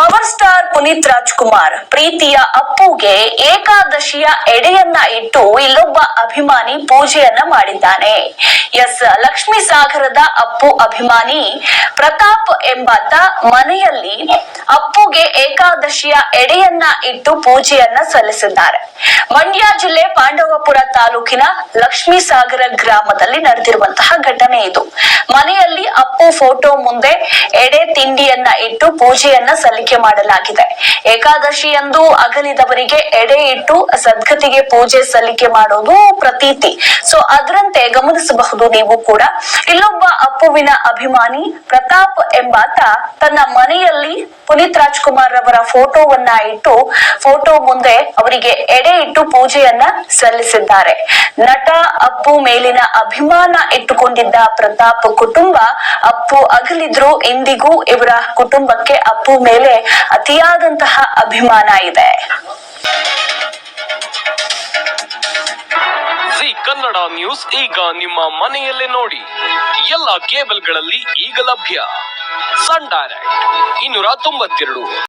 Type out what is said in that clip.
Power star Puneeth Rajkumar ಪ್ರೀತಿಯ ಅಪ್ಪುಗೆ ಏಕಾದಶಿಯ ಎಡೆಯನ್ನ ಇಟ್ಟು ಇಲ್ಲೊಬ್ಬ ಅಭಿಮಾನಿ ಪೂಜೆಯನ್ನ ಮಾಡಿದ್ದಾನೆ. ಎಸ್. ಲಕ್ಷ್ಮೀ ಸಾಗರದ ಅಪ್ಪು ಅಭಿಮಾನಿ ಪ್ರತಾಪ್ ಎಂಬಾತ ಮನೆಯಲ್ಲಿ ಅಪ್ಪುಗೆ ಏಕಾದಶಿಯ ಎಡೆಯನ್ನ ಇಟ್ಟು ಪೂಜೆಯನ್ನ ಸಲ್ಲಿಸಿದ್ದಾರೆ. ಮಂಡ್ಯ ಜಿಲ್ಲೆ ಪಾಂಡವಪುರ ತಾಲೂಕಿನ ಲಕ್ಷ್ಮೀ ಸಾಗರ ಗ್ರಾಮದಲ್ಲಿ ನಡೆದಿರುವಂತಹ ಘಟನೆ ಇದು. ಮನೆಯಲ್ಲಿ ಫೋಟೋ ಮುಂದೆ ಎಡೆ ತಿಂಡಿಯನ್ನ ಇಟ್ಟು ಪೂಜೆಯನ್ನ ಸಲ್ಲಿಕೆ ಮಾಡಲಾಗಿದೆ. ಏಕಾದಶಿಯಂದು ಅಗಲಿದವರಿಗೆ ಎಡೆ ಇಟ್ಟು ಸದ್ಗತಿಗೆ ಪೂಜೆ ಸಲ್ಲಿಕೆ ಮಾಡೋದು ಪ್ರತೀತಿ. ಸೊ ಅದರಂತೆ ಗಮನಿಸಬಹುದು ನೀವು ಕೂಡ. ಇಲ್ಲೊಬ್ಬ ಅಪ್ಪುವಿನ ಅಭಿಮಾನಿ ಪ್ರತಾಪ್ ಎಂಬಾತ ತನ್ನ ಮನೆಯಲ್ಲಿ ಪುನೀತ್ ರಾಜ್ಕುಮಾರ್ ಅವರ ಫೋಟೋವನ್ನ ಇಟ್ಟು ಫೋಟೋ ಮುಂದೆ ಅವರಿಗೆ ಎಡೆ ಇಟ್ಟು ಪೂಜೆಯನ್ನ ಸಲ್ಲಿಸಿದ್ದಾರೆ. ನಟ, ಅಪ್ಪು ಮೇಲಿನ ಅಭಿಮಾನ ಇಟ್ಟುಕೊಂಡಿದ್ದ ಪ್ರತಾಪ್ ಕುಟುಂಬ ಅಪ್ಪು ಅಗಲಿದ್ರು ಇಂದಿಗೂ ಇವರ ಕುಟುಂಬಕ್ಕೆ ಅಪ್ಪು ಮೇಲೆ ಅತಿಯಾದಂತಹ ಅಭಿಮಾನ ಇದೆ. ಕನ್ನಡ ನ್ಯೂಸ್ ಈಗ ನಿಮ್ಮ ಮನೆಯಲ್ಲೇ ನೋಡಿ. ಎಲ್ಲ ಕೇಬಲ್ಗಳಲ್ಲಿ ಈಗ ಲಭ್ಯ. ಸನ್ ಡೈರೆಕ್ಟ್ ಇನ್ನೂರ ತೊಂಬತ್ತೆರಡು.